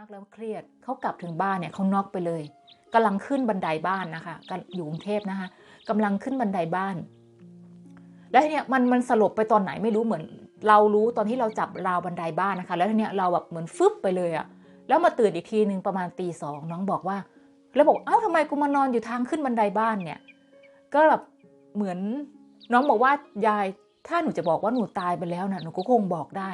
ากแล้วเครียดเขากลับถึงบ้านเนี่ยเขาน็อกไปเลยกำลังขึ้นบันไดบ้านนะคะกันอยู่กรุงเทพนะคะกำลังขึ้นบันไดบ้าน แล้วทีเนี้ยมันมันสลบไปตอนไหนไม่รู้เหมือน เรารู้ตอนที่เราจับราวบันไดบ้านนะคะ แล้วทีเนี้ยเราแบบเหมือนฟึบไปเลยอะแล้วมาตื่นอีกทีหนึ่งประมาณตีสองน้องบอกว่า แล้วบอกเอ้าทำไมกูมานอนอยู่ทางขึ้นบันไดบ้านเนี่ย ก็แบบเหมือนน้องบอกว่ายายถ้าหนูจะบอกว่าหนูตายไปแล้วนะหนูก็คงบอกได้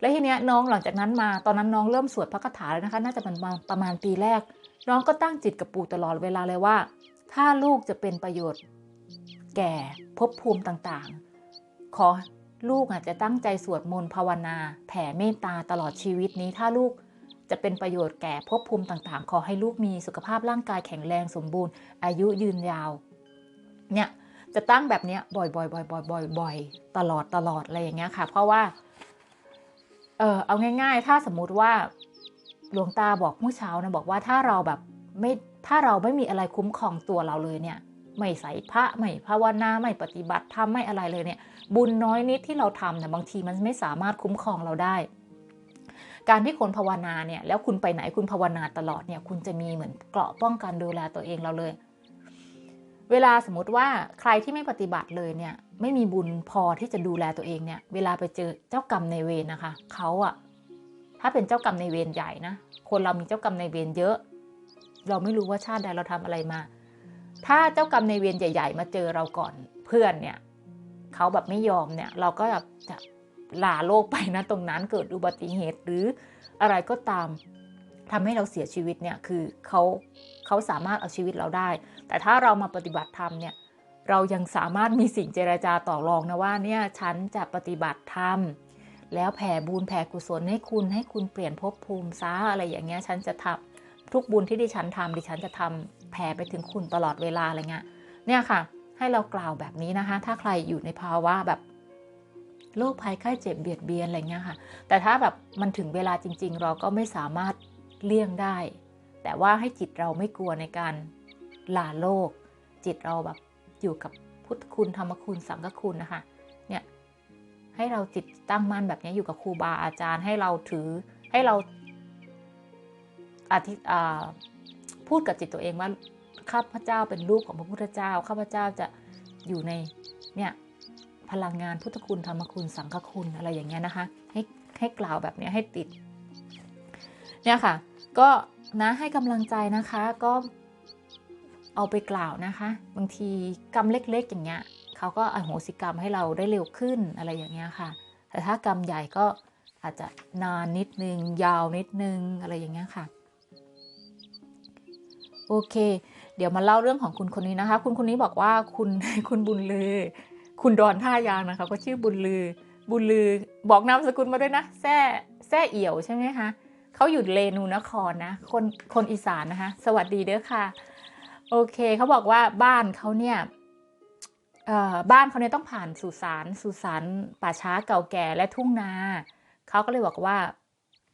แล้วทีเนี้ยน้องหลังจากนั้นมาตอนนั้นน้องเริ่มสวดพระคาถาแล้วนะคะ น่าจะเป็นประมาณประมาณปีแรก น้องก็ตั้งจิตกับปู่ตลอดเวลาเลยว่า ถ้าลูกจะเป็นประโยชน์ แก่ภพภูมิต่างๆ ขอลูกอาจจะตั้งใจสวดมนต์ภาวนา แผ่เมตตาตลอดชีวิตนี้ถ้าลูกจะเป็นประโยชน์แก่ภพภูมิต่างๆ ขอให้ลูกมีสุขภาพร่างกายแข็งแรงสมบูรณ์ อายุยืนยาว เนี่ยจะตั้งแบบเนี้ยบ่อยๆบ่อยๆบ่อยๆบ่อยๆตลอดตลอดอะไรอย่างเงี้ยค่ะ เพราะว่า เออเอาง่าย ๆ ถ้าสมมุติว่าหลวงตาบอกเมื่อเช้านะบอกว่าถ้าเราแบบไม่ถ้าเราไม่มีอะไรคุ้มครองตัวเราเลยเนี่ย ไม่ใส่พระไม่ภาวนาไม่ปฏิบัติทำไม่อะไรเลยเนี่ย บุญน้อยนิดที่เราทำเนี่ยบางทีมันไม่สามารถคุ้มครองเราได้ การที่คนภาวนาเนี่ยแล้วคุณไปไหนคุณภาวนาตลอดเนี่ย คุณจะมีเหมือนเกราะป้องกันดูแลตัวเองเราเลย เวลาสมมติว่าใครที่ไม่ปฏิบัติเลยเนี่ย ไม่มีบุญพอที่จะดูแลตัวเองเนี่ย เวลาไปเจอเจ้ากรรมในเวรนะคะเขาอะถ้าเป็นเจ้ากรรมในเวรใหญ่นะคนเรามีเจ้ากรรมในเวรเยอะ เราไม่รู้ว่าชาติใดเราทำอะไรมา ถ้าเจ้ากรรมในเวรใหญ่ ๆ มาเจอเราก่อนเพื่อนเนี่ยเขาแบบไม่ยอมเนี่ย เราก็แบบจะลาโลกไปนะตรงนั้นเกิดอุบัติเหตุหรืออะไรก็ตามทำให้เราเสียชีวิตเนี่ยคือเขาเขาสามารถเอาชีวิตเราได้ แต่ถ้าเรามาปฏิบัติธรรมเนี่ย เรายังสามารถมีสิ่งเจรจาต่อรองนะว่าเนี่ยฉันจะปฏิบัติธรรมแล้วแผ่บุญแผ่กุศลให้คุณให้คุณเปลี่ยนภพภูมิซะอะไรอย่างเงี้ยฉันจะทำทุกบุญที่ดิฉันทำดิฉันจะทำแผ่ไปถึงคุณตลอดเวลาอะไรเงี้ยเนี่ยค่ะ ให้เรากล่าวแบบนี้นะคะ ถ้าใครอยู่ในภาวะแบบโรคภัยไข้เจ็บเบียดเบียนอะไรเงี้ยค่ะ แต่ถ้าแบบมันถึงเวลาจริง ๆ เราก็ไม่สามารถเลี่ยงได้ แต่ว่าให้จิตเราไม่กลัวในการลาโลก จิตเราแบบ อยู่กับพุทธคุณธรรมคุณสังฆคุณนะคะเนี่ยให้เราจิตตั้งมั่นแบบนี้อยู่กับครูบาอาจารย์ให้เราถือให้เราอธิพูดกับจิตตัวเองว่าข้าพเจ้าเป็นลูกของพระพุทธเจ้าข้าพเจ้าจะอยู่ในเนี่ยพลังงานพุทธคุณธรรมคุณสังฆคุณอะไรอย่างเงี้ยนะคะ ให้ให้กล่าวแบบนี้ให้ติด เนี่ยค่ะ ก็นะให้กำลังใจนะคะก็ เอาไปกล่าวนะคะ บางทีกรรมเล็ก ๆ อย่างเงี้ยเขาก็อโหสิกรรมให้เราได้เร็วขึ้นอะไรอย่างเงี้ยค่ะ แต่ถ้ากรรมใหญ่ก็อาจจะนานนิดนึง ยาวนิดนึงอะไรอย่างเงี้ยค่ะโอเค เดี๋ยวมาเล่าเรื่องของคุณคนนี้นะคะ คุณคนนี้บอกว่าคุณคุณบุญลือ คุณดอนท่ายางนะคะก็ชื่อบุญลือ บุญลือบอกนามสกุลมาด้วยนะแซ่แซ่เอี่ยวใช่ไหมคะเขาอยู่เรนูนครนะ คนคนอีสานนะคะ สวัสดีเด้อค่ะ โอเคเขาบอกว่าบ้านเขาเนี่ยบ้านเขาเนี่ยต้องผ่านสุสานสุสานป่าช้าเก่าแก่และทุ่งนาเขาก็เลยบอกว่า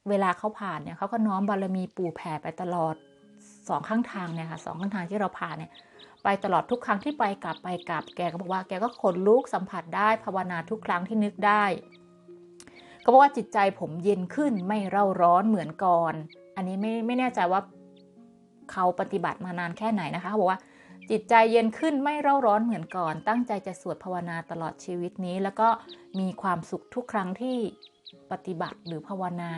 เวลาเขาผ่านเนี่ยเขาก็น้อมบารมีปู่แผ่ไปตลอดสองข้างทางเนี่ยค่ะสองข้างทางที่เราผ่านเนี่ยไปตลอดทุกครั้งที่ไปกลับไปกลับแกก็บอกว่าแกก็ขนลุกสัมผัสได้ภาวนาทุกครั้งที่นึกได้ก็บอกว่าจิตใจผมเย็นขึ้นไม่เร่าร้อนเหมือนก่อน อันนี้ไม่ไม่แน่ใจว่า เขาปฏิบัติมานานแค่ไหนนะคะเขาบอกว่าจิตใจเย็นขึ้นไม่เร่าร้อนเหมือนก่อน ตั้งใจจะสวดภาวนาตลอดชีวิตนี้ แล้วก็มีความสุขทุกครั้งที่ปฏิบัติหรือภาวนา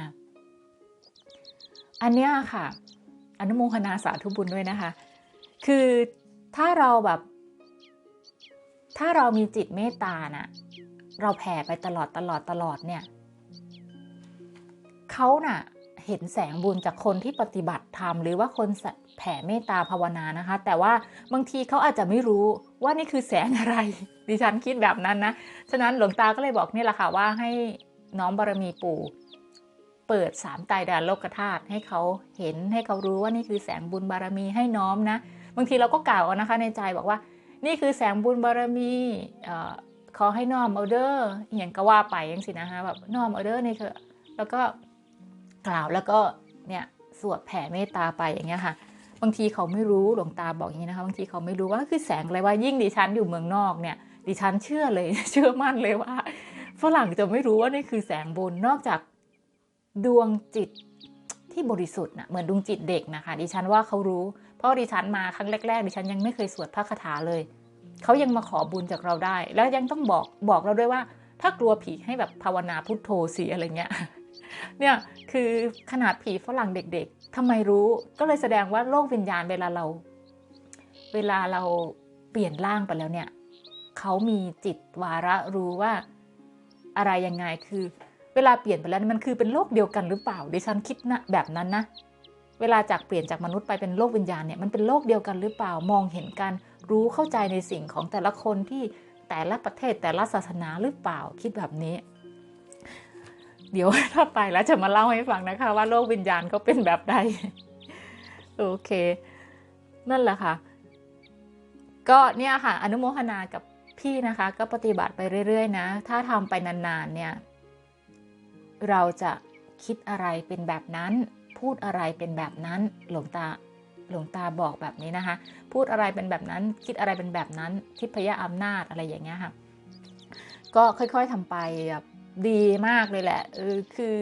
อันนี้ค่ะ อนุโมทนาสาธุบุญด้วยนะคะ คือถ้าเราแบบ ถ้าเรามีจิตเมตตาน่ะเราแผ่ไปตลอดตลอดตลอดเนี่ยเขาน่ะเห็นแสงบุญจากคนที่ปฏิบัติธรรมหรือว่าคน แผ่เมตตาภาวนานะคะ แต่ว่าบางทีเขาอาจจะไม่รู้ว่านี่คือแสงอะไร ดิฉันคิดแบบนั้นนะ ฉะนั้นหลวงตาก็เลยบอกนี่แหละค่ะว่าให้น้อมบารมีปู่ เปิดสามไตรดานโลกธาตุให้เขาเห็นให้เขารู้ว่านี่คือแสงบุญบารมีให้น้อมนะ บางทีเราก็กล่าวนะคะในใจบอกว่า นี่คือแสงบุญบารมีเอ่อขอให้น้อมเอาเดอร์อย่างก็ว่าไปอยังสินะคะแบบน้อมเอาเดอร์นี่คือแล้วก็กล่าวแล้วก็เนี่ยสวดแผ่เมตตาไปอย่างเงี้ยค่ะ บางทีเขาไม่รู้หลวงตาบอกอย่างนี้นะคะ บางทีเขาไม่รู้ว่าคือแสงอะไรว่ายิ่งดิฉันอยู่เมืองนอกเนี่ย ดิฉันเชื่อเลย เชื่อมั่นเลยว่าฝรั่งจะไม่รู้ว่านี่คือแสงบุญนอกจากดวงจิตที่บริสุทธิ์นะเหมือนดวงจิตเด็กนะคะ ดิฉันว่าเขารู้ เพราะดิฉันมาครั้งแรกๆ ดิฉันยังไม่เคยสวดพระคาถาเลย เขายังมาขอบุญจากเราได้ แล้วยังต้องบอกบอกเราด้วยว่า ถ้ากลัวผีให้แบบภาวนาพุทโธสิอะไรเงี้ย เนี่ยคือขนาดผีฝรั่งเด็กๆทำไมรู้ก็เลยแสดงว่าโลกวิญญาณเวลาเรา เวลาเราเปลี่ยนร่างไปแล้วเนี่ยเขามีจิตวาระรู้ว่าอะไรยังไงคือ เวลาเปลี่ยนไปแล้วมันคือเป็นโลกเดียวกันหรือเปล่าดิฉันคิดนะแบบนั้นนะเวลาจากเปลี่ยนจากมนุษย์ไปเป็นโลกวิญญาณเนี่ยมันเป็นโลกเดียวกันหรือเปล่ามองเห็นกันรู้เข้าใจในสิ่งของแต่ละคนที่แต่ละประเทศแต่ละศาสนาหรือเปล่าคิดแบบนี้ เดี๋ยวถ้าไปแล้วจะมาเล่าให้ฟังนะคะ ว่าโลกวิญญาณเขาเป็นแบบใดโอเค นั่นแหละค่ะ ก็เนี่ยค่ะ อนุโมทนากับพี่นะคะ ก็ปฏิบัติไปเรื่อยๆนะ ถ้าทำไปนานๆเนี่ย เราจะคิดอะไรเป็นแบบนั้น พูดอะไรเป็นแบบนั้น หลวงตาหลวงตาบอกแบบนี้นะคะ พูดอะไรเป็นแบบนั้น คิดอะไรเป็นแบบนั้น ทิพยอำนาจอะไรอย่างเงี้ยค่ะ ก็ค่อยๆทำไปแบบ ดีมากเลยแหละเออคือ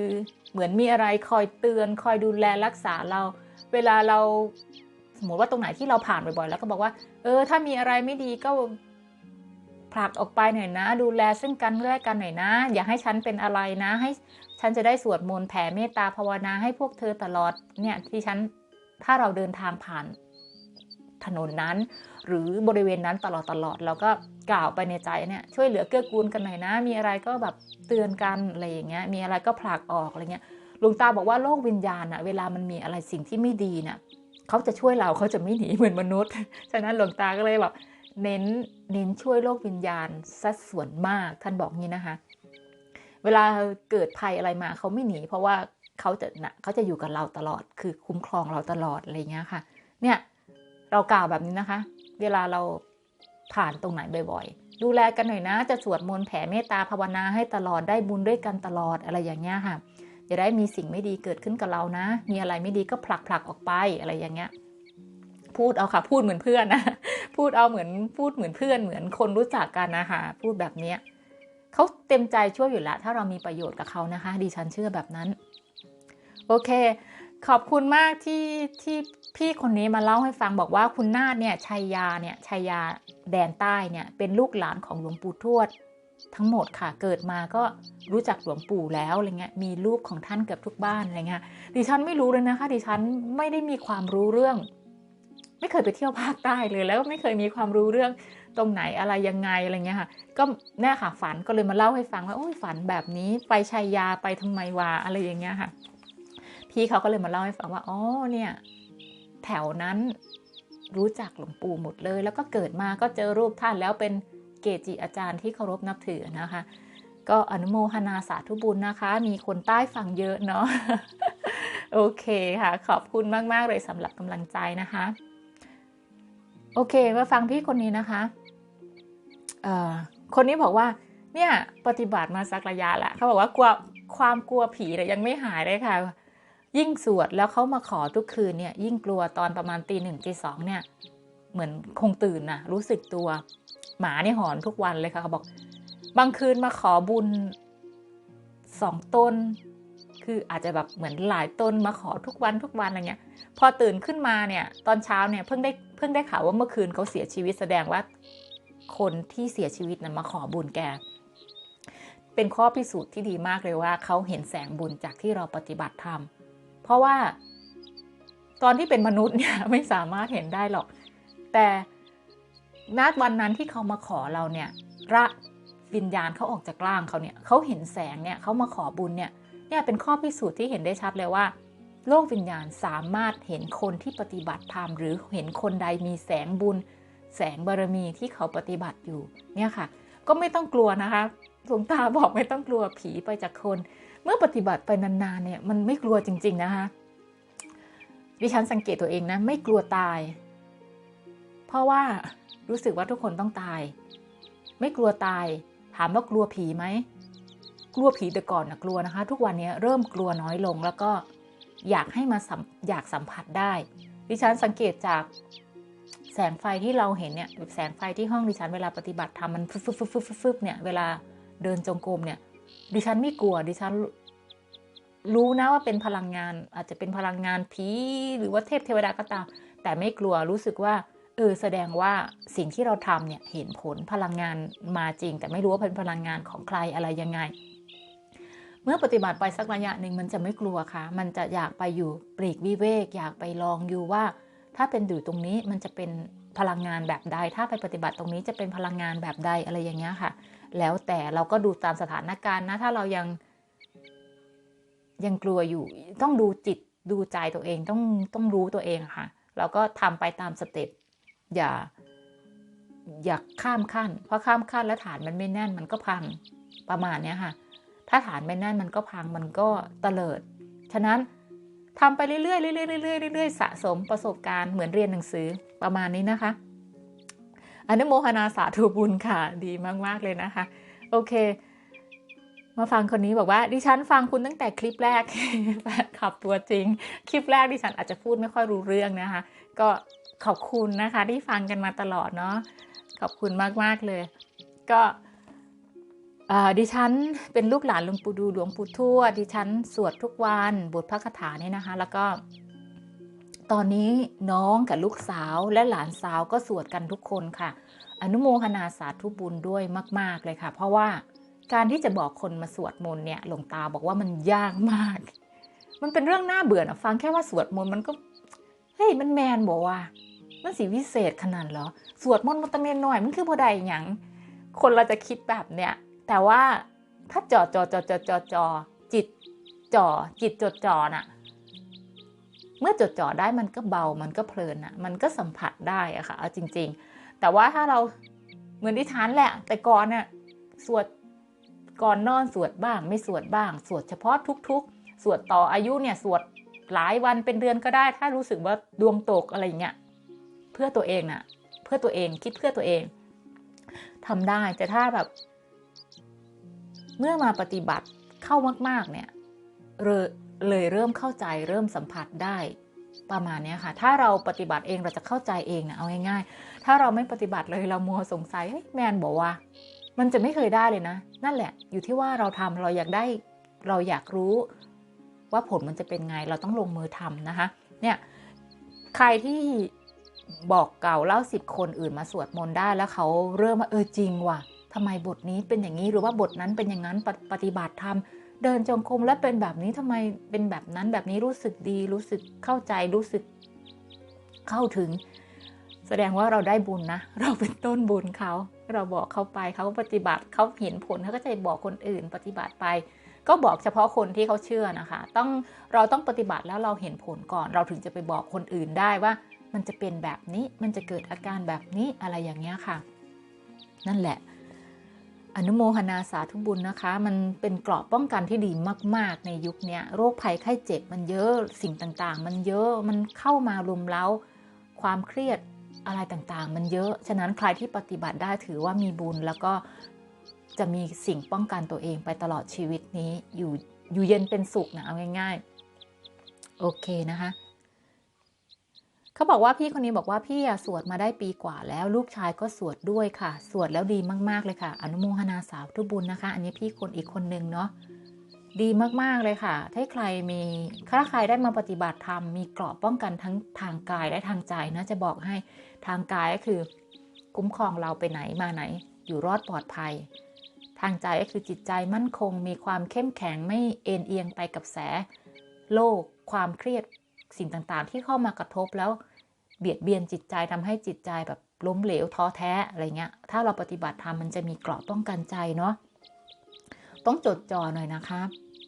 เหมือนมีอะไรคอยเตือนคอยดูแลรักษาเรา เวลาเราสมมติว่าตรงไหนที่เราผ่านบ่อยๆ แล้วก็บอกว่า เออ ถ้ามีอะไรไม่ดีก็ผลักออกไปหน่อยนะ ดูแลซึ่งกันและกันหน่อยนะ อย่าให้ฉันเป็นอะไรนะ ให้ฉันจะได้สวดมนต์แผ่เมตตาภาวนาให้พวกเธอตลอดเนี่ยที่ฉันถ้าเราเดินทางผ่านถนนนั้น หรือบริเวณนั้นตลอดตลอดเราก็ กล่าวไปในใจเนี่ยช่วยเหลือเกื้อกูลกันหน่อยนะ มีอะไรก็แบบเตือนกันอะไรอย่างเงี้ยมีอะไรก็ผลักออกอะไรเงี้ยหลวงตาบอกว่าโลกวิญญาณอะเวลามันมีอะไรสิ่งที่ไม่ดีเนี่ยเขาจะช่วยเราเขาจะไม่หนีเหมือนมนุษย์ ฉะนั้นหลวงตาก็เลยแบบเน้นเน้นช่วยโลกวิญญาณสัดส่วนมากท่านบอกงี้นะคะ เวลาเกิดภัยอะไรมาเขาไม่หนี เพราะว่าเขาจะนะเขาจะอยู่กับเราตลอด คือคุ้มครองเราตลอดอะไรเงี้ยค่ะ เนี่ยเรากล่าวแบบนี้นะคะ เวลาเรา ผ่านตรงไหนบ่อยๆ ดูแลกันหน่อยนะ จะสวดมนต์แผ่เมตตาภาวนาให้ตลอดได้บุญด้วยกันตลอดอะไรอย่างเงี้ยค่ะจะได้มีสิ่งไม่ดีเกิดขึ้นกับเรานะ มีอะไรไม่ดีก็ผลักผลักออกไปอะไรอย่างเงี้ย พูดเอาค่ะ พูดเหมือนเพื่อนนะ พูดเอาเหมือนพูดเหมือนเพื่อนเหมือนคนรู้จักกันนะคะพูดแบบเนี้ยเขาเต็มใจช่วยอยู่แล้วถ้าเรามีประโยชน์กับเขานะคะ ดิฉันเชื่อแบบนั้น โอเค ขอบคุณมากที่ที่พี่คนนี้มาเล่าให้ฟังบอกว่าคุณนาฏเนี่ยชัยยาเนี่ยชัยยาแดนใต้เนี่ยเป็นลูกหลานของหลวงปู่ทวด ทั้งหมดค่ะเกิดมาก็รู้จักหลวงปู่แล้วอะไรเงี้ยมีรูปของท่านเกือบทุกบ้านอะไรเงี้ยดิฉันไม่รู้เลยนะคะดิฉันไม่ได้มีความรู้เรื่อง ไม่เคยไปเที่ยวภาคใต้เลยแล้วไม่เคยมีความรู้เรื่องตรงไหนอะไรยังไงอะไรเงี้ยค่ะก็แน่ค่ะฝันก็เลยมาเล่าให้ฟังว่าโอ้ยฝันแบบนี้ไปชัยยาไปทำไมวะอะไรอย่างเงี้ยค่ะ พี่เขาก็เลยมาเล่าให้ฟังว่าอ๋อเนี่ยแถวนั้นรู้จักหลวงปู่หมดเลย แล้วก็เกิดมาก็เจอรูปท่านแล้วเป็นเกจิอาจารย์ที่เคารพนับถือนะคะ ก็อนุโมทนาสาธุบุญนะคะ มีคนใต้ฟังเยอะเนาะโอเคค่ะ ขอบคุณมาก ๆ เลยสำหรับกำลังใจนะคะ โอเคมาฟังพี่คนนี้นะคะเอ่อคนนี้บอกว่าเนี่ยปฏิบัติมาสักระยะแล้วเขาบอกว่ากลัวความกลัวผีเนี่ยยังไม่หายเลยค่ะ ยิ่งสวดแล้วเขามาขอทุกคืนเนี่ยยิ่งกลัวตอนประมาณตีหนึ่งตีสองเนี่ย เหมือนคงตื่นนะรู้สึกตัว หมาเนี่ยหอนทุกวันเลยค่ะเขาบอก บางคืนมาขอบุญสองต้น คืออาจจะแบบเหมือนหลายต้นมาขอทุกวันทุกวันอะไรเงี้ย พอตื่นขึ้นมาเนี่ย ตอนเช้าเนี่ยเพิ่งได้เพิ่งได้ข่าวว่าเมื่อคืนเขาเสียชีวิตแสดงว่า คนที่เสียชีวิตนั้นมาขอบุญแกเป็นข้อพิสูจน์ที่ดีมากเลยว่าเขาเห็นแสงบุญจากที่เราปฏิบัติธรรม เพราะว่าตอนที่เป็นมนุษย์เนี่ยไม่สามารถเห็นได้หรอก แต่ณวันนั้นที่เขามาขอเราเนี่ยระวิญญาณเขาออกจากร่างเขาเนี่ยเขาเห็นแสงเนี่ยเขามาขอบุญเนี่ยเนี่ยเป็นข้อพิสูจน์ที่เห็นได้ชัดเลยว่า โลกวิญญาณสามารถเห็นคนที่ปฏิบัติธรรมหรือเห็นคนใดมีแสงบุญ แสงบารมีที่เขาปฏิบัติอยู่เนี่ยค่ะ ก็ไม่ต้องกลัวนะคะหลวงตาบอกไม่ต้องกลัวผีไปจากคน เมื่อปฏิบัติไปนานๆเนี่ยมันไม่กลัวจริง ๆนะคะดิฉันสังเกตตัวเองนะไม่กลัวตาย เพราะว่ารู้สึกว่าทุกคนต้องตาย ไม่กลัวตาย ถามว่ากลัวผีไหมกลัวผีแต่ก่อนนะกลัวนะคะ ทุกวันนี้เริ่มกลัวน้อยลงแล้วก็อยากให้มาสัมอยากสัมผัสได้ ดิฉันสังเกตจากแสงไฟที่เราเห็นเนี่ยแสงไฟที่ห้องดิฉันเวลาปฏิบัติธรรมมันฟึบฟึบฟึบฟึบฟึบเนี่ยเวลาเดินจงกรมเนี่ย ดิฉันไม่กลัว ดิฉันรู้นะว่าเป็นพลังงาน อาจจะเป็นพลังงานผีหรือว่าเทพเทวดาก็ตาม แต่ไม่กลัวรู้สึกว่า เออแสดงว่าสิ่งที่เราทำเนี่ยเห็นผลพลังงานมาจริง แต่ไม่รู้ว่าเป็นพลังงานของใครอะไรยังไง เมื่อปฏิบัติไปสักระยะหนึ่งมันจะไม่กลัวค่ะ มันจะอยากไปอยู่ปลีกวิเวก อยากไปลองอยู่ว่า ถ้าเป็นอยู่ตรงนี้มันจะเป็นพลังงานแบบใด ถ้าไปปฏิบัติตรงนี้จะเป็นพลังงานแบบใดอะไรอย่างเงี้ยค่ะ แล้วแต่เราก็ดูตามสถานการณ์นะ ถ้าเรายังยังกลัวอยู่ ต้องดูจิตดูใจตัวเองต้องต้องรู้ตัวเองค่ะเราก็ทำไปตามสเต็ปอย่า อย่าข้ามขั้น เพราะข้ามขั้นแล้วฐานมันไม่แน่นมันก็พังประมาณเนี้ยค่ะ ถ้าฐานไม่แน่นมันก็พังมันก็เตลิด ฉะนั้นทำไปเรื่อยๆเรื่อยๆเรื่อยๆเรื่อยๆสะสมประสบการณ์เหมือนเรียนหนังสือประมาณนี้นะคะ อนุโมทนาสาธุบุญค่ะ ดีมากๆเลยนะคะ โอเค มาฟังคนนี้บอกว่า ดิฉันฟังคุณตั้งแต่คลิปแรกแฟนขับตัวจริง คลิปแรกดิฉันอาจจะพูดไม่ค่อยรู้เรื่องนะคะ ก็ขอบคุณนะคะที่ฟังกันมาตลอดเนาะขอบคุณมากๆเลย ก็ดิฉันเป็นลูกหลานหลวงปู่ดูหลวงปู่ทวดดิฉันสวดทุกวันบทพระคาถาเนี่ยนะคะ แล้วก็ ตอนนี้น้องกับลูกสาวและหลานสาวก็สวดกันทุกคนค่ะ อนุโมทนาสาธุบุญด้วยมาก ๆเลยค่ะ เพราะว่าการที่จะบอกคนมาสวดมนต์เนี่ยหลวงตาบอกว่ามันยากมาก มันเป็นเรื่องน่าเบื่อนะฟังแค่ว่าสวดมนต์มันก็เฮ้ยมันแมนบอกว่า มันสีวิเศษขนาดเหรอสวดมนต์มันตะเมนหน่อยมันคือพอใดอย่างคนเราจะคิดแบบเนี้ยแต่ว่าถ้าจอจอจอจอจอจอจิตจ่อจิตจดจ่อน่ะ เมื่อจดจ่อได้มันก็เบา มันก็เพลินอะมันก็สัมผัสได้อะค่ะเอาจริง ๆ แต่ว่าถ้าเราเหมือนที่ฐานแหละ แต่ก่อนเนี่ยสวดก่อนนอนสวดบ้าง ไม่สวดบ้าง สวดเฉพาะทุก ๆ สวดต่ออายุเนี่ยสวดหลายวันเป็นเดือนก็ได้ ถ้ารู้สึกว่าดวงตกอะไรเงี้ยเพื่อตัวเองน่ะ เพื่อตัวเองคิดเพื่อตัวเองทำได้แต่ถ้าแบบ เมื่อมาปฏิบัติเข้ามาก ๆ เนี่ยเลย เลยเริ่มเข้าใจเริ่มสัมผัสได้ประมาณนี้ค่ะ ถ้าเราปฏิบัติเองเราจะเข้าใจเองนะเอาง่ายๆ ถ้าเราไม่ปฏิบัติเลยเรามัวสงสัยเฮ้ยแมนบอกว่า มันจะไม่เคยได้เลยนะ นั่นแหละ อยู่ที่ว่าเราทำเราอยากได้ เราอยากรู้ ว่าผลมันจะเป็นไงเราต้องลงมือทำนะคะ เนี่ยใครที่บอกเก่าเล่าสิบคนอื่นมาสวดมนต์ได้แล้วเขาเริ่มว่าเออจริงว่ะทำไมบทนี้เป็นอย่างนี้หรือว่าบทนั้นเป็นอย่างนั้นปฏิบัติธรรม เดินจงกรมแล้วเป็นแบบนี้ทำไมเป็นแบบนั้นแบบนี้รู้สึกดีรู้สึกเข้าใจรู้สึกเข้าถึง แสดงว่าเราได้บุญนะเราเป็นต้นบุญเขา เราบอกเขาไปเขาปฏิบัติเขาเห็นผลเขาก็จะบอกคนอื่นปฏิบัติไป ก็บอกเฉพาะคนที่เขาเชื่อนะคะ ต้องเราต้องปฏิบัติแล้วเราเห็นผลก่อน เราถึงจะไปบอกคนอื่นได้ว่า มันจะเป็นแบบนี้มันจะเกิดอาการแบบนี้อะไรอย่างเงี้ยค่ะ นั่นแหละ อนุโมทนาสาธุบุญนะคะ มันเป็นเกราะป้องกันที่ดีมาก ๆ ในยุคนี้โรคภัยไข้เจ็บมันเยอะสิ่งต่างๆ มันเยอะมันเข้ามารุมเร้า ความเครียดอะไรต่างๆ มันเยอะ ฉะนั้นใครที่ปฏิบัติได้ถือว่ามีบุญ แล้วก็จะมีสิ่งป้องกันตัวเองไปตลอดชีวิตนี้อยู่อยู่เย็นเป็นสุขนะเอาง่าย ๆ โอเคนะคะ เขาบอกว่าพี่คนนี้บอกว่าพี่สวดมาได้ปีกว่าแล้วลูกชายก็สวดด้วยค่ะ สวดแล้วดีมากๆเลยค่ะ อนุโมทนาสาวทุบุญนะคะ อันนี้พี่คนอีกคนนึงเนาะดีมากๆเลยค่ะ ถ้าใครมีถ้าใครได้มาปฏิบัติธรรมมีเกราะป้องกันทั้งทางกายและทางใจนะจะบอกให้ทางกายก็คือคุ้มครองเราไปไหนมาไหน อยู่รอดปลอดภัย ทางใจก็คือจิตใจมั่นคง มีความเข้มแข็งไม่เอ็นเอียงไปกับแส โลก ความเครียด สิ่งต่างๆ ที่เข้ามากระทบแล้วเบียดเบียนจิตใจทำให้จิตใจแบบล้มเหลวท้อแท้อะไรเงี้ย ถ้าเราปฏิบัติธรรมมันจะมีเกราะป้องกันใจเนาะ ต้องจดจ่อหน่อยนะคะ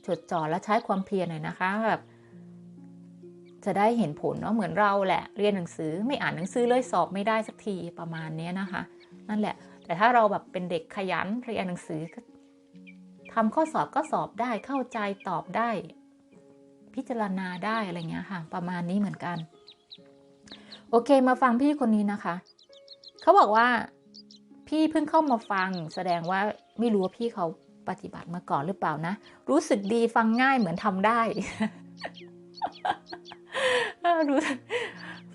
จดจ่อและใช้ความเพียรหน่อยนะคะแบบจะได้เห็นผลเนาะเหมือนเราแหละเรียนหนังสือไม่อ่านหนังสือเลยสอบไม่ได้สักทีประมาณนี้นะคะ นั่นแหละ แต่ถ้าเราแบบเป็นเด็กขยันเรียนหนังสือทำข้อสอบก็สอบได้เข้าใจตอบได้ พิจารณาได้อะไรเงี้ยค่ะ ประมาณนี้เหมือนกัน โอเคมาฟังพี่คนนี้นะคะ เขาบอกว่าพี่เพิ่งเข้ามาฟัง แสดงว่าไม่รู้ว่าพี่เขาปฏิบัติมาก่อนหรือเปล่านะ รู้สึกดีฟังง่ายเหมือนทำได้รู้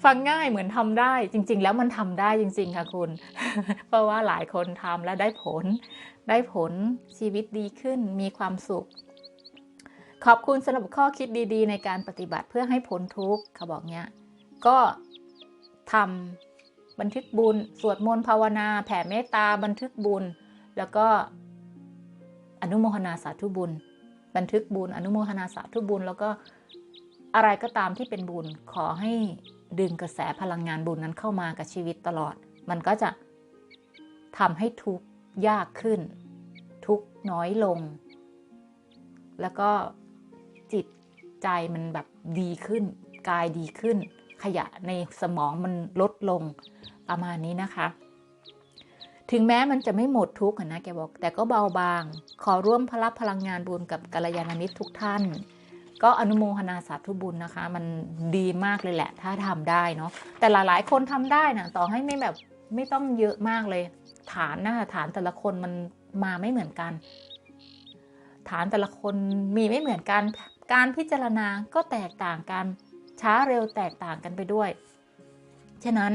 ฟังง่ายเหมือนทำได้ จริง ๆ แล้วมันทำได้จริง ๆ ค่ะคุณ เพราะว่าหลายคนทำแล้วได้ผล ได้ผลชีวิตดีขึ้น มีความสุข ขอบคุณสำหรับข้อคิดดีๆ ในการปฏิบัติเพื่อให้พ้นทุกข์เขาบอกเนี้ย ก็ทำบันทึกบุญ สวดมนต์ภาวนา แผ่เมตตา บันทึกบุญ แล้วก็อนุโมทนาสาธุบุญ บันทึกบุญ อนุโมทนาสาธุบุญ แล้วก็อะไรก็ตามที่เป็นบุญ ขอให้ดึงกระแสพลังงานบุญนั้นเข้ามากับชีวิตตลอด มันก็จะทำให้ทุกข์ยากขึ้น ทุกข์น้อยลง แล้วก็ จิตใจมันแบบดีขึ้น กายดีขึ้น ขยะในสมองมันลดลงประมาณนี้นะคะ ถึงแม้มันจะไม่หมดทุกข์นะแกบอก แต่ก็เบาบาง ขอร่วมพลับพลังงานบุญกับกัลยาณมิตรทุกท่าน ก็อนุโมทนาสาธุบุญนะคะ มันดีมากเลยแหละ ถ้าทำได้เนาะแต่หลายๆ คนทำได้นะต่อให้ไม่แบบไม่ต้องเยอะมากเลย ฐานนะฐานแต่ละคนมันมาไม่เหมือนกัน ฐานแต่ละคนมีไม่เหมือนกัน การพิจารณาก็แตกต่างกัน ช้าเร็วแตกต่างกันไปด้วย ฉะนั้น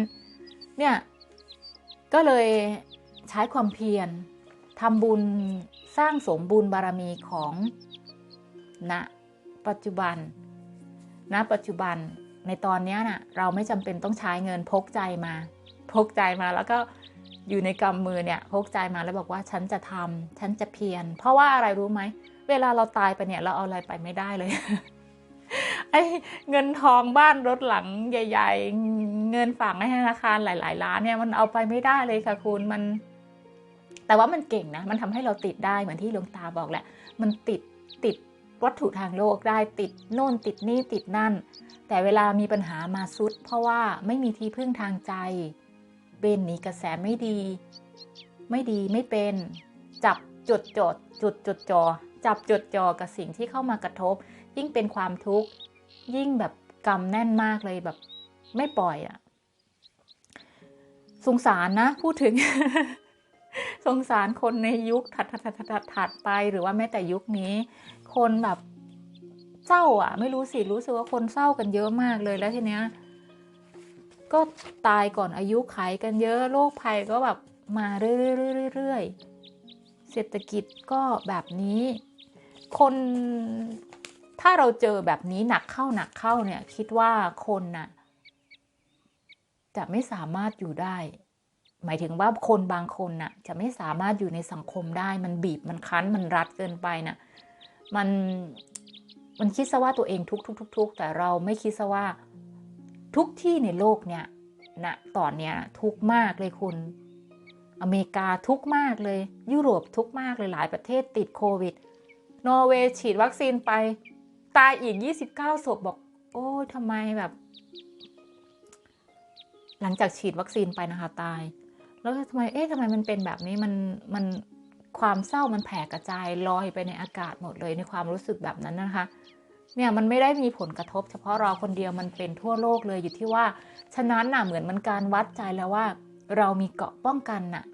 เนี่ยก็เลยใช้ความเพียรทำบุญสร้างสมบุญบารมีของณนะปัจจุบันณนะปัจจุบันในตอนนี้นะ่ะเราไม่จำเป็นต้องใช้เงินพกใจมา พกใจมาแล้วก็อยู่ในกำมือเนี่ยพกใจมาแล้วบอกว่าฉันจะทำฉันจะเพียรเพราะว่าอะไรรู้ไหม เวลาเราตายไปเนี่ยเราเอาอะไรไปไม่ได้เลย ไอ้เงินทองบ้านรถหลังใหญ่ ๆ เงินฝากในธนาคารหลาย ๆ ล้านเนี่ยมันเอาไปไม่ได้เลยค่ะคุณมัน แต่ว่ามันเก่งนะ มันทำให้เราติดได้เหมือนที่หลวงตาบอกแหละ มันติดติดวัตถุทางโลกได้ติดโน่นติดนี่ติดนั่น แต่เวลามีปัญหามาซุด เพราะว่าไม่มีที่พึ่งทางใจ เบนหนีกระแสไม่ดี ไม่ดีไม่เป็น จับจดจดจุดจดจอ จับจดจอกับสิ่งที่เข้ามากระทบ ยิ่งเป็นความทุกข์ยิ่งแบบกรรมแน่นมากเลยแบบไม่ปล่อยอะสงสารนะพูดถึง สงสารคนในยุคถัดถัดถัดถัดถัดไปหรือว่าแม้แต่ยุคนี้ คนแบบเศร้าอะ ไม่รู้สิรู้สึกว่าคนเศร้ากันเยอะมากเลยแล้วทีเนี้ยก็ตายก่อนอายุไขกันเยอะโรคภัยก็แบบมาเรื่อยๆเศรษฐกิจก็แบบนี้ คนถ้าเราเจอแบบนี้หนักเข้าหนักเข้าเนี่ย คิดว่าคนน่ะ จะไม่สามารถอยู่ได้ หมายถึงว่าคนบางคนน่ะ จะไม่สามารถอยู่ในสังคมได้ มันบีบมันคั้นมันรัดเกินไปน่ะมันมันคิดซะว่าตัวเองทุกทุกทุกทุกแต่เราไม่คิดซะว่าทุกที่ในโลกเนี่ยนะตอนเนี้ยทุกมากเลยคุณ อเมริกาทุกมากเลย ยุโรปทุกมากเลยหลายประเทศติดโควิด นอร์เวย์ฉีดวัคซีนไป ตายอีก 29ศพบอก โอ้ทำไมแบบ หลังจากฉีดวัคซีนไปนะคะตาย แล้วทำไมเอ๊ะทำไมมันเป็นแบบนี้มันมันความเศร้ามันแผ่กระจายลอยไปในอากาศหมดเลยในความรู้สึกแบบนั้นนะคะเนี่ยมันไม่ได้มีผลกระทบ เฉพาะเราคนเดียวมันเป็นทั่วโลกเลยอยู่ที่ว่า ฉะนั้นน่ะเหมือนมันการวัดใจแล้วว่า เรามีเกาะป้องกันน่ะ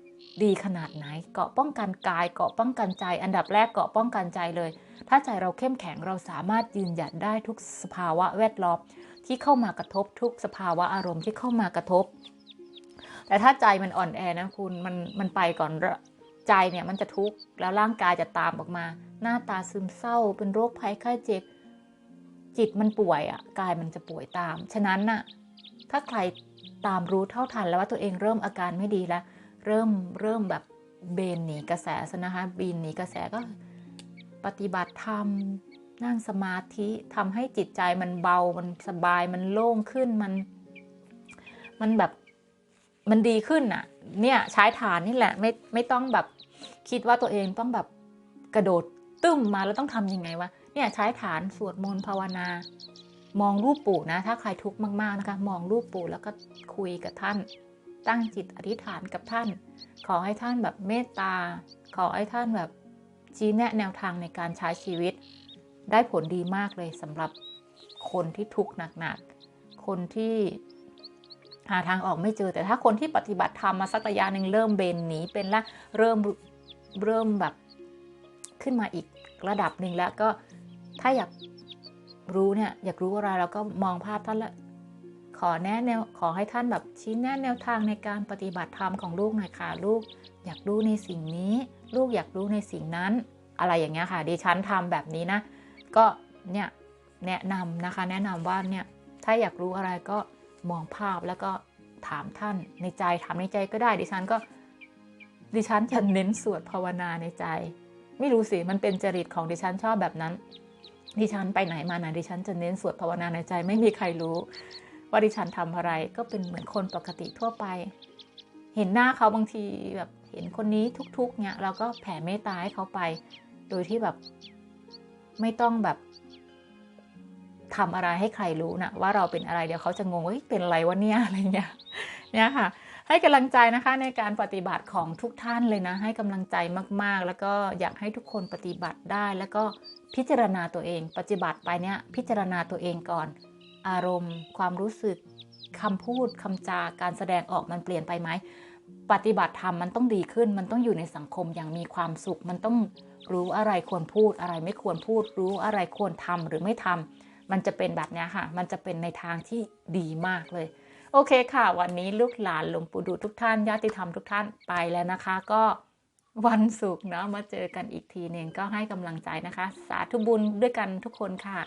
ดีขนาดไหน เกาะป้องกันกายเกาะป้องกันใจ อันดับแรกเกาะป้องกันใจเลย ถ้าใจเราเข้มแข็งเราสามารถยืนหยัดได้ทุกสภาวะแวดล้อมที่เข้ามากระทบทุกสภาวะอารมณ์ที่เข้ามากระทบ แต่ถ้าใจมันอ่อนแอนะคุณมันมันไปก่อนใจเนี่ยมันจะทุกข์แล้วร่างกายจะตามออกมา หน้าตาซึมเศร้า เป็นโรคภัยไข้เจ็บ จิตมันป่วยอะ่ะกายมันจะป่วยตาม ฉะนั้นน่ะถ้าใครตามรู้เท่าทันแล้วว่าตัวเองเริ่มอาการไม่ดีแล้ว เริ่มเริ่มแบบเบนหนีกระแสซะนะคะบินหนีกระแสก็ปฏิบัติธรรมนั่งสมาธิทำให้จิตใจมันเบา มันสบาย มันโล่งขึ้น มัน มันแบบ มันดีขึ้นน่ะ เนี่ยใช้ฐานนี่แหละ ไม่ ไม่ต้องแบบคิดว่าตัวเองต้องแบบกระโดดตึ้มมาแล้วต้องทำยังไงวะ เนี่ยใช้ฐานสวดมนต์ภาวนา มองรูปปู่นะ ถ้าใครทุกข์มากๆนะคะ มองรูปปู่แล้วก็คุยกับท่าน ตั้งจิตอธิษฐานกับท่าน ขอให้ท่านแบบเมตตา ขอให้ท่านแบบชี้แนะแนวทางในการใช้ชีวิต ได้ผลดีมากเลยสำหรับคนที่ทุกข์หนักๆ คนที่หาทางออกไม่เจอ แต่ถ้าคนที่ปฏิบัติธรรมมาสักระยะหนึ่งเริ่มเบนหนีเป็นละเริ่มเริ่มแบบขึ้นมาอีกระดับหนึ่งแล้วก็ถ้าอยากรู้เนี่ยอยากรู้อะไรเราก็มองภาพท่านละ ขอแนะแนวขอให้ท่านแบบชี้แนะแนวทางในการปฏิบัติธรรมของลูกหน่อยค่ะลูกอยากรู้ในสิ่งนี้ ลูกอยากรู้ในสิ่งนั้น อะไรอย่างเงี้ยค่ะดิฉันทำแบบนี้นะ ก็เนี่ยแนะนำนะคะ แนะนำว่าเนี่ยถ้าอยากรู้อะไรก็มองภาพแล้วก็ถามท่านในใจถามในใจก็ได้ ดิฉันก็ดิฉันจะเน้นสวดภาวนาในใจ ไม่รู้สิมันเป็นจริตของดิฉันชอบแบบนั้น ดิฉันไปไหนมาไหนดิฉันจะเน้นสวดภาวนาในใจไม่มีใครรู้ ว่าดิฉันทำอะไรก็เป็นเหมือนคนปกติทั่วไป เห็นหน้าเขาบางทีแบบเห็นคนนี้ทุกๆเนี่ยเราก็แผ่เมตตาให้เขาไป โดยที่แบบไม่ต้องแบบทำอะไรให้ใครรู้นะว่าเราเป็นอะไรเดี๋ยวเขาจะงงว่าเฮ้ยเป็นอะไรวะเนี่ยอะไรเงี้ยเนี่ยค่ะ ให้กำลังใจนะคะในการปฏิบัติของทุกท่านเลยนะ ให้กำลังใจมากๆ แล้วก็อยากให้ทุกคนปฏิบัติได้ แล้วก็พิจารณาตัวเอง ปฏิบัติไปเนี่ยพิจารณาตัวเองก่อน อารมณ์ ความรู้สึกคำพูดคำจาการแสดงออกมันเปลี่ยนไปไหมปฏิบัติธรรมมันต้องดีขึ้น มันต้องอยู่ในสังคมอย่างมีความสุข มันต้องรู้อะไรควรพูด อะไรไม่ควรพูด รู้อะไรควรทำหรือไม่ทำมันจะเป็นแบบนี้ค่ะ มันจะเป็นในทางที่ดีมากเลย โอเคค่ะ วันนี้ลูกหลานหลวงปู่ดูทุกท่านญาติธรรมทุกท่านไปแล้วนะคะ ก็วันศุกร์เนาะมาเจอกันอีกทีหนึ่งก็ให้กำลังใจนะคะ สาธุบุญด้วยกันทุกคนค่ะ